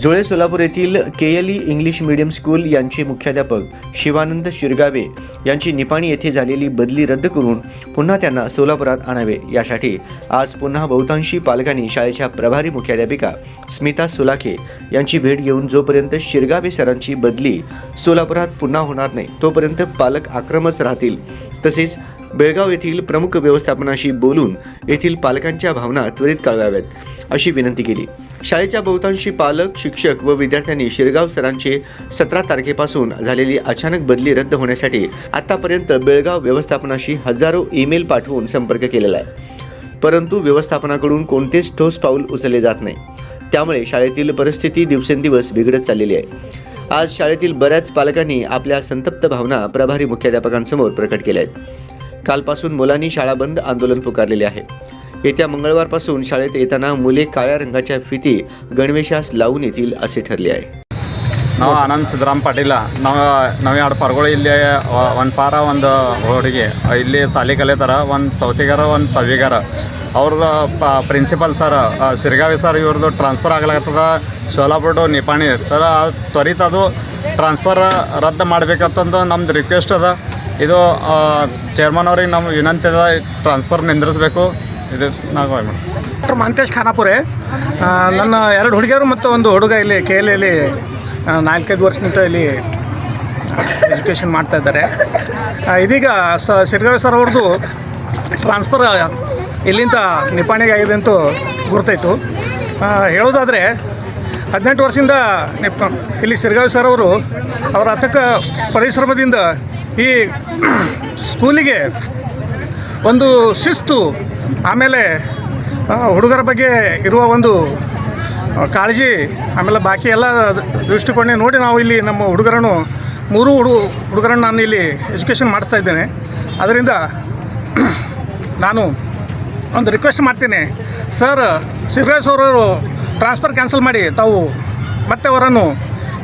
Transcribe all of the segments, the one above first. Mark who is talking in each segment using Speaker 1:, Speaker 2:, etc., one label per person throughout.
Speaker 1: जुळे सोलापूर येथील K L E English medium school यांचे मुख्याध्यापक शिवानंद शिरगावे यांची निपाणी येथे झालेली बदली रद्द करून पुन्हा त्यांना सोलापुरात आणावे. यासाठी आज पुन्हा बहुतांशी पालकांनी शाळेच्या प्रभारी मुख्याध्यापिका स्मिता सुलाखे यांची भेट घेऊन जोपर्यंत शिरगावे सरांची बदली सोलापुरात पुन्हा होणार नाही तोपर्यंत पालक आक्रमक राहतील. तसेच बेळगाव येथील प्रमुख व्यवस्थापनाशी बोलून येथील पालकांच्या भावना त्वरित कळवाव्यात. अशी विनंती केली. शाळेच्या बहुतांशी पालक शिक्षक व विद्यार्थ्यांनी शिरगाव सरांचे सतरा तारखेपासून झालेली अचानक बदली रद्द होण्यासाठी आतापर्यंत बेळगाव व्यवस्थापनाशी हजारो ईमेल पाठवून संपर्क केलेला आहे. परंतु व्यवस्थापनाकडून कोणतेच ठोस पाऊल उचलले जात नाही. त्यामुळे शाळेतील परिस्थिती दिवसेंदिवस बिघडत चाललेली आहे. आज शाळेतील बऱ्याच पालकांनी आपल्या संतप्त भावना प्रभारी मुख्याध्यापकांसमोर प्रकट केल्या आहेत. कालपासून मुलांनी शाळा बंद आंदोलन पुकारलेले आहे. येत्या मंगळवारपासून शाळेत येताना मुले काळ्या रंगाच्या फिती गणवेशास लावून येतील असे ठरले आहे
Speaker 2: ನಾವು ಆನಂದ್ ಸಿದ್ದರಾಮ್ ಪಾಟೀಲ ನಾವು ನಾವು ಎರಡು ಪರ್ಗಳು ಇಲ್ಲಿ ಒಂದು ಪಾರ ಒಂದು ಹುಡುಗಿ ಇಲ್ಲಿ ಸಾಲಿ ಕಲಿತಾರ ಒಂದು ಚೌತಿಗಾರ ಒಂದು ಸವಿಗಾರ ಅವ್ರದ್ದು ಪ ಪ್ರಿನ್ಸಿಪಲ್ ಸರ್ ಸಿರ್ಗಾವಿ ಸರ್ ಇವ್ರದ್ದು ಟ್ರಾನ್ಸ್ಫರ್ ಆಗ್ಲಾಗ್ತದ ಸೋಲಾಪುರ ಟು ನಿಪಾಣಿ ತರ ತ್ವರಿತ ಅದು ಟ್ರಾನ್ಸ್ಫರ್ ರದ್ದು ಮಾಡ್ಬೇಕಂತಂದು ನಮ್ದು ರಿಕ್ವೆಸ್ಟ್ ಅದ ಇದು ಚೇರ್ಮನ್ ಅವ್ರಿಗೆ ನಮ್ಮ ವಿನಂತಿ ಅದ ಟ್ರಾನ್ಸ್ಫರ್ ನಿಂದ್ರಿಸ್ಬೇಕು ಇದು
Speaker 3: ನಾಗವಾಯಿ ಮೇಡಮ್. ಖಾನಾಪುರೆ. ನನ್ನ ಎರಡು ಹುಡುಗಿಯರು ಮತ್ತು ಒಂದು ಹುಡುಗ ಇಲ್ಲಿ ಕೆ ಎಲ್ ಎಲ್ಲಿ ನಾಲ್ಕೈದು ವರ್ಷದಿಂದ ಇಲ್ಲಿ ಎಜುಕೇಷನ್ ಮಾಡ್ತಾ ಇದ್ದಾರೆ. ಇದೀಗ ಸ ಸಿರ್ಗಾವಿ ಸರ್ ಅವ್ರದ್ದು ಟ್ರಾನ್ಸ್ಫರ್ ಇಲ್ಲಿಂದ ನಿಪಾಣಿಗೆ ಆಗಿದೆ ಅಂತೂ ಗುರ್ತಾಯಿತು. ಹೇಳೋದಾದರೆ ಹದಿನೆಂಟು ವರ್ಷದಿಂದ ನಿಪ್, ಇಲ್ಲಿ ಸಿರ್ಗಾವಿ ಸರ್ ಅವರು ಅವರ ಅತಕ್ಕ ಪರಿಶ್ರಮದಿಂದ ಈ ಸ್ಕೂಲಿಗೆ ಒಂದು ಶಿಸ್ತು ಆಮೇಲೆ ಹುಡುಗರ ಬಗ್ಗೆ ಇರುವ ಒಂದು ಕಾಳಜಿ, ಆಮೇಲೆ ಬಾಕಿ ಎಲ್ಲ ದೃಷ್ಟಿಕೋನ ನೋಡಿ ನಾವು ಇಲ್ಲಿ ನಮ್ಮ ಹುಡುಗರನ್ನು, ಮೂರು ಹುಡು, ಹುಡುಗರನ್ನು ನಾನು ಇಲ್ಲಿ ಎಜುಕೇಷನ್ ಮಾಡಿಸ್ತಾ ಇದ್ದೇನೆ. ಅದರಿಂದ ನಾನು ಒಂದು ರಿಕ್ವೆಸ್ಟ್ ಮಾಡ್ತೀನಿ. ಸರ್ ಸಿರ್ರಾಜ್ ಅವರು ಟ್ರಾನ್ಸ್ಫರ್ ಕ್ಯಾನ್ಸಲ್ ಮಾಡಿ, ತಾವು ಮತ್ತೆ ಅವರನ್ನು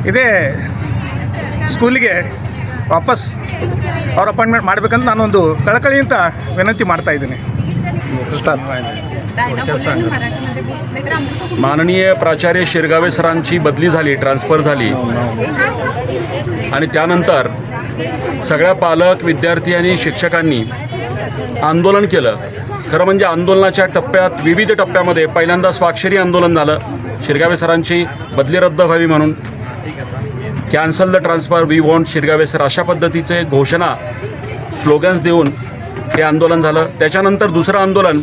Speaker 3: ಇದೇ ಸ್ಕೂಲಿಗೆ ವಾಪಸ್ ಅವ್ರ ಅಪಾಯಿಂಟ್ಮೆಂಟ್ ಮಾಡಬೇಕಂತ ನಾನೊಂದು ಅಂತ ವಿನಂತಿ ಮಾಡ್ತಾ ಇದ್ದೀನಿ.
Speaker 4: माननीय प्राचार्य शिरगावे सरांची बदली झाली ट्रान्सफर झाली. आणि त्यानंतर सगळ्या पालक विद्यार्थी आणि शिक्षकांनी आंदोलन केलं. खरं म्हणजे आंदोलनाच्या टप्प्यात विविध टप्प्यामध्ये पहिल्यांदा स्वाक्षरी आंदोलन झालं. शिरगावे सरांची बदली रद्द व्हावी म्हणून. Cancel the transfer we want Shirgave sir अशा पद्धतीचे घोषणा स्लोगन्स देऊन हे आंदोलन झालं. त्याच्यानंतर दुसरं आंदोलन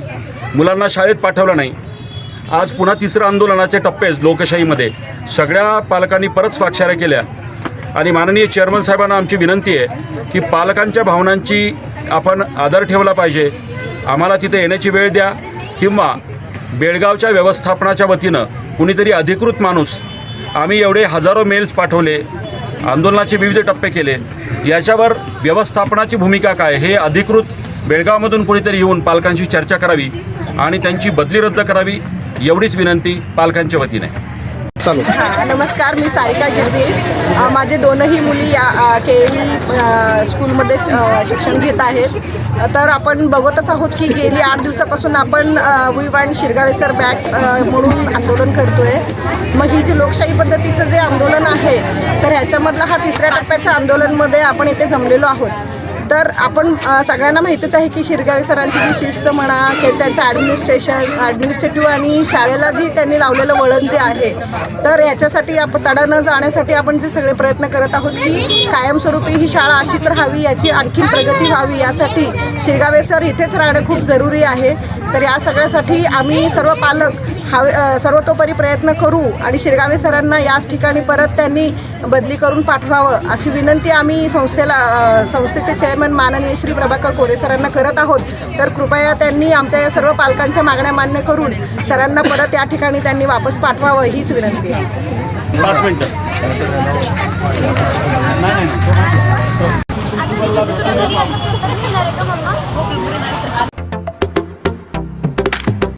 Speaker 4: मुलांना शाळेत पाठवलं नाही. आज पुन्हा तिसरं आंदोलनाचे टप्पेच लोकशाहीमध्ये. सगळ्या पालकांनी परत स्वाक्षऱ्या केल्या. आणि माननीय चेअरमन साहेबांना आमची विनंती आहे की पालकांच्या भावनांची आपण आदर ठेवला पाहिजे. आम्हाला तिथे येण्याची वेळ द्या किंवा बेळगावच्या व्यवस्थापनाच्या वतीनं कुणीतरी अधिकृत माणूस आम्ही एवढे हजारो मेल्स पाठवले आंदोलनाचे विविध टप्पे केले. याच्यावर व्यवस्थापनाची भूमिका काय? हे अधिकृत बेळगावमधून कुणीतरी येऊन पालकांशी चर्चा करावी आणि त्यांची बदली रद्द करावी एवढीच विनंती पालकांच्या वतीने.
Speaker 3: चालू.
Speaker 5: हा, नमस्कार मी सारिका गिरदी अ, माझे दोनही मुली या के ई स्कूलमध्ये शिक्षण घेत आहेत. तर आपण बघतच आहोत की गेली आठ दिवसापासून आपण वी वाण शिरगावे सर बॅक म्हणून आंदोलन करतोय. मग ही जी लोकशाही पद्धतीचं जे आंदोलन आहे तर ह्याच्यामधला हा तिसऱ्या टप्प्याच्या आंदोलनमध्ये आपण इथे जमलेलो आहोत. तर आपण सगळ्यांना माहितीच आहे की शिरगावे सरांची जी शिस्त म्हणा की त्यांचं ॲडमिनिस्ट्रेशन ॲडमिनिस्ट्रेटिव्ह आणि शाळेला जी त्यांनी लावलेलं वळण जे आहे तर याच्यासाठी आपण तडा न जाण्यासाठी आपण जे सगळे प्रयत्न करत आहोत की कायमस्वरूपी ही शाळा अशीच राहावी याची आणखीन प्रगती व्हावी यासाठी शिरगावे सर इथेच राहणं खूप जरुरी आहे. तर या सगळ्यासाठी आम्ही सर्व पालक हवे अ, सर्वतोपरी प्रयत्न करू आणि शिरगावे सरांना याच ठिकाणी परत त्यांनी बदली करून पाठवावं अशी विनंती आम्ही संस्थेला संस्थेचे चेअरमन माननीय श्री प्रभाकर कोरे सरांना करत आहोत. तर कृपया त्यांनी आमच्या या सर्व पालकांच्या मागण्या मान्य करून सरांना परत या ठिकाणी त्यांनी वापस पाठवावं हीच विनंती आहे.
Speaker 4: पाच मिनटं.